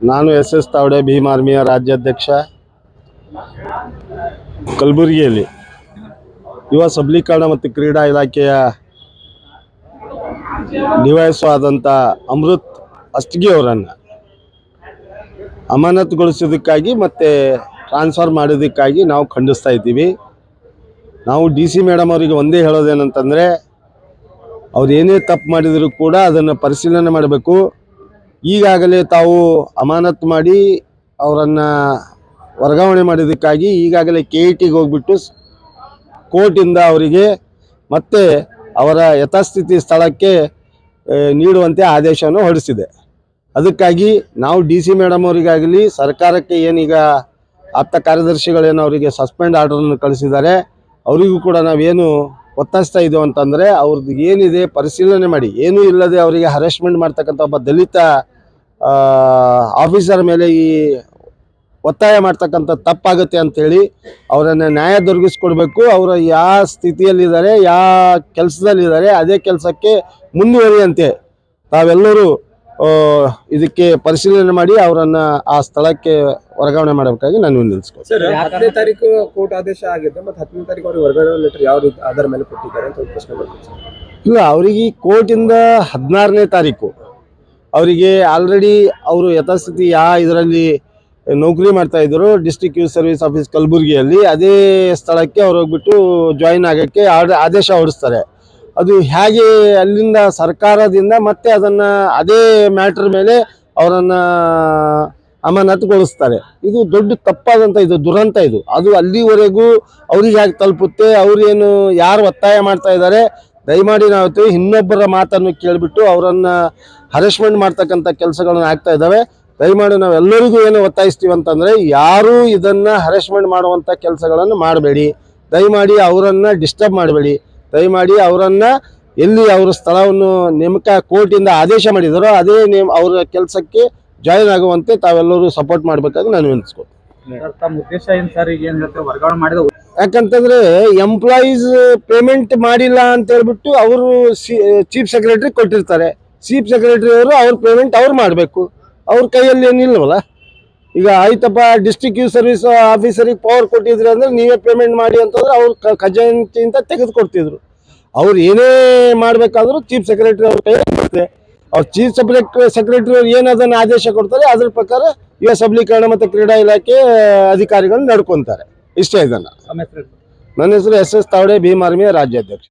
ನಾನು S S Tawade, Bhim ಆರ್ಮಿಯ ರಾಜ್ಯಾಧ್ಯಕ್ಷ. ಕಲಬುರಗಿಯಲ್ಲಿ ಯುವ ಸಬಲೀಕರಣ ಮತ್ತು ಕ್ರೀಡಾ ಇಲಾಖೆಯ ಡಿವೈಸು ಆದಂಥ ಅಮೃತ್ ಅಷ್ಟಗಿ ಅವರನ್ನು ಅಮಾನತುಗೊಳಿಸೋದಕ್ಕಾಗಿ ಮತ್ತು ಟ್ರಾನ್ಸ್ಫರ್ ಮಾಡೋದಕ್ಕಾಗಿ ನಾವು ಖಂಡಿಸ್ತಾ ಇದ್ದೀವಿ. ನಾವು ಡಿ ಸಿ ಮೇಡಮ್ ಅವರಿಗೆ ಒಂದೇ ಹೇಳೋದೇನಂತಂದರೆ, ಅವ್ರು ಏನೇ ತಪ್ಪು ಮಾಡಿದರೂ ಕೂಡ ಅದನ್ನು ಪರಿಶೀಲನೆ ಮಾಡಬೇಕು. ಈಗಾಗಲೇ ತಾವು ಅಮಾನತು ಮಾಡಿ ಅವರನ್ನು ವರ್ಗಾವಣೆ ಮಾಡಿದ್ದಕ್ಕಾಗಿ ಈಗಾಗಲೇ ಕೆ ಇ ಟಿಗೆ ಹೋಗ್ಬಿಟ್ಟು ಕೋರ್ಟಿಂದ ಅವರಿಗೆ ಮತ್ತೆ ಅವರ ಯಥಾಸ್ಥಿತಿ ಸ್ಥಳಕ್ಕೆ ನೀಡುವಂತೆ ಆದೇಶವನ್ನು ಹೊರಡಿಸಿದೆ. ಅದಕ್ಕಾಗಿ ನಾವು ಡಿ ಸಿ ಮೇಡಮ್ ಅವರಿಗಾಗಲಿ, ಸರ್ಕಾರಕ್ಕೆ ಏನೀಗ ಆಪ್ತ ಕಾರ್ಯದರ್ಶಿಗಳೇನು ಅವರಿಗೆ ಸಸ್ಪೆಂಡ್ ಆರ್ಡರನ್ನು ಕಳಿಸಿದ್ದಾರೆ, ಅವರಿಗೂ ಕೂಡ ನಾವೇನು ಒತ್ತಾಯಿಸ್ತಾ ಇದ್ದೇವೆ ಅಂತಂದರೆ ಅವ್ರದ್ದು ಏನಿದೆ ಪರಿಶೀಲನೆ ಮಾಡಿ. ಏನೂ ಇಲ್ಲದೆ ಅವರಿಗೆ ಹರೆಸ್ಮೆಂಟ್ ಮಾಡ್ತಕ್ಕಂಥ ಒಬ್ಬ ದಲಿತ ಆಫೀಸರ್ ಮೇಲೆ ಈ ಒತ್ತಾಯ ಮಾಡ್ತಕ್ಕಂಥ ತಪ್ಪಾಗುತ್ತೆ ಅಂಥೇಳಿ ಅವರನ್ನು ನ್ಯಾಯ ದೊರಕಿಸ್ಕೊಡ್ಬೇಕು. ಅವರು ಯಾವ ಸ್ಥಿತಿಯಲ್ಲಿದ್ದಾರೆ ಯಾವ ಕೆಲಸದಲ್ಲಿದ್ದಾರೆ ಅದೇ ಕೆಲಸಕ್ಕೆ ಮುಂದುವರಿಯಂತೆ. ತಾವೆಲ್ಲರೂ ಇದಕ್ಕೆ ಪರಿಶೀಲನೆ ಮಾಡಿ ಅವರನ್ನು ಆ ಸ್ಥಳಕ್ಕೆ ವರ್ಗಾವಣೆ ಮಾಡಬೇಕಾಗಿ ನಾನು ವಿನಂತಿಸ್ಕೊಳ್ತೀನಿ ಸರ್ ಹತ್ತನೇ ತಾರೀಕು ಕೋರ್ಟ್ ಆದೇಶ ಆಗಿದೆ ಮತ್ತೆ ಹತ್ತನೇ ತಾರೀಕು ಅವ್ರಿಗೆ ವರ್ಗಾವಣೆ ಲೆಟರ್ ಯಾವ ರೀತಿ ಆಧಾರ ಮೇಲೆ ಕೊಟ್ಟಿದ್ದಾರೆ ಅಂತ ಪ್ರಶ್ನೆ ಮಾಡ್ತೀನಿ ಇಲ್ಲ ಅವರಿಗೆ ಕೋರ್ಟಿಂದ ಹದಿನಾರನೇ ತಾರೀಕು. ಅವರಿಗೆ ಆಲ್ರೆಡಿ ಅವರು ಯಥಾಸ್ಥಿತಿ ಯಾ ಇದರಲ್ಲಿ ನೌಕರಿ ಮಾಡ್ತಾ ಇದ್ರು ಡಿಸ್ಟಿಕ್ ಯೂತ್ ಸರ್ವಿಸ್ ಆಫೀಸ್ ಕಲಬುರಗಿಯಲ್ಲಿ, ಅದೇ ಸ್ಥಳಕ್ಕೆ ಅವ್ರು ಹೋಗ್ಬಿಟ್ಟು ಜಾಯಿನ್ ಆಗೋಕ್ಕೆ ಆದೇಶ ಹೊರಡಿಸ್ತಾರೆ. ಅದು ಹೇಗೆ ಅಲ್ಲಿಂದ ಸರ್ಕಾರದಿಂದ ಮತ್ತೆ ಅದನ್ನು ಅದೇ ಮ್ಯಾಟ್ರ್ ಮೇಲೆ ಅವರನ್ನು ಅಮಾನತುಗೊಳಿಸ್ತಾರೆ. ಇದು ದೊಡ್ಡ ತಪ್ಪಾದಂಥ ಇದು ದುರಂತ ಇದು. ಅದು ಅಲ್ಲಿವರೆಗೂ ಅವ್ರಿಗೆ ಹೇಗೆ ತಲುಪುತ್ತೆ ಅವ್ರೇನು ಯಾರು ಒತ್ತಾಯ ಮಾಡ್ತಾ ಇದ್ದಾರೆ ದಯಮಾಡಿ ನಾವು ಹೇಳ್ತೀವಿ ಇನ್ನೊಬ್ಬರ ಮಾತನ್ನು ಕೇಳಿಬಿಟ್ಟು ಅವರನ್ನು ಹರೆಸ್ಮೆಂಟ್ ಮಾಡ್ತಕ್ಕಂಥ ಕೆಲಸಗಳನ್ನ ಆಗ್ತಾ ಇದ್ದಾವೆ. ದಯಮಾಡಿ ನಾವೆಲ್ಲರಿಗೂ ಏನು ಒತ್ತಾಯಿಸ್ತೀವಿ ಅಂತಂದರೆ ಯಾರೂ ಇದನ್ನು ಹರೆಸ್ಮೆಂಟ್ ಮಾಡುವಂಥ ಕೆಲಸಗಳನ್ನು ಮಾಡಬೇಡಿ. ದಯಮಾಡಿ ಅವರನ್ನು ಡಿಸ್ಟರ್ಬ್ ಮಾಡಬೇಡಿ. ದಯಮಾಡಿ ಅವರನ್ನು ಎಲ್ಲಿ ಅವರ ಸ್ಥಳವನ್ನು ನೇಮಕ ಕೋರ್ಟಿಂದ ಆದೇಶ ಮಾಡಿದಾರೋ ಅದೇ ನೇಮ್ ಅವರ ಕೆಲಸಕ್ಕೆ ಜಾಯಿನ್ ಆಗುವಂತೆ ತಾವೆಲ್ಲರೂ ಸಪೋರ್ಟ್ ಮಾಡಬೇಕಾಗಿ ನಾನು ವಿನಿಸ್ಕೊತೀನಿ ಯಾಕಂತಂದ್ರೆ ಎಂಪ್ಲಾಯೀಸ್ ಪೇಮೆಂಟ್ ಮಾಡಿಲ್ಲ ಅಂತ ಹೇಳ್ಬಿಟ್ಟು ಅವರು ಚೀಫ್ ಸೆಕ್ರೆಟರಿ ಕೊಟ್ಟಿರ್ತಾರೆ. ಚೀಫ್ ಸೆಕ್ರೆಟರಿ ಅವರು ಅವ್ರ ಪೇಮೆಂಟ್ ಅವ್ರು ಮಾಡಬೇಕು. ಅವ್ರ ಕೈಯಲ್ಲಿ ಏನಿಲ್ಲವಲ್ಲ ಈಗ ಆಯ್ತಪ್ಪ ಡಿಸ್ಟ್ರಿಕ್ಟ್ ಯೂ ಸರ್ವಿಸ್ ಆಫೀಸರಿಗೆ ಪವರ್ ಕೊಟ್ಟಿದ್ರಿ ಅಂದ್ರೆ ನೀವೇ ಪೇಮೆಂಟ್ ಮಾಡಿ ಅಂತಂದ್ರೆ ಅವ್ರ ಖಜಾಂಚಿಯಿಂದ ತೆಗೆದು ಕೊಡ್ತಿದ್ರು ಅವ್ರು ಏನೇ ಮಾಡಬೇಕಾದ್ರೂ ಚೀಫ್ ಸೆಕ್ರೆಟರಿ ಅವ್ರ ಕೈಯಲ್ಲಿ ಇರುತ್ತೆ ಅವ್ರು ಚೀಫ್ ಸೆಕ್ರೆಟರಿ ಸೆಕ್ರೆಟರಿ ಅವ್ರು ಏನು ಅದನ್ನು ಆದೇಶ ಕೊಡ್ತಾರೆ, ಅದ್ರ ಪ್ರಕಾರ ಯುವ ಸಬಲೀಕರಣ ಮತ್ತು ಕ್ರೀಡಾ ಇಲಾಖೆ ಅಧಿಕಾರಿಗಳು ನಡ್ಕೊಂತಾರೆ. ಇಷ್ಟೇ ಇದನ್ನು. ನನ್ನ ಹೆಸರು ಎಸ್ ಎಸ್ ತಾವಡೆ ಭೀಮ್ ಆರ್ಮಿಯ ರಾಜ್ಯಾಧ್ಯಕ್ಷ.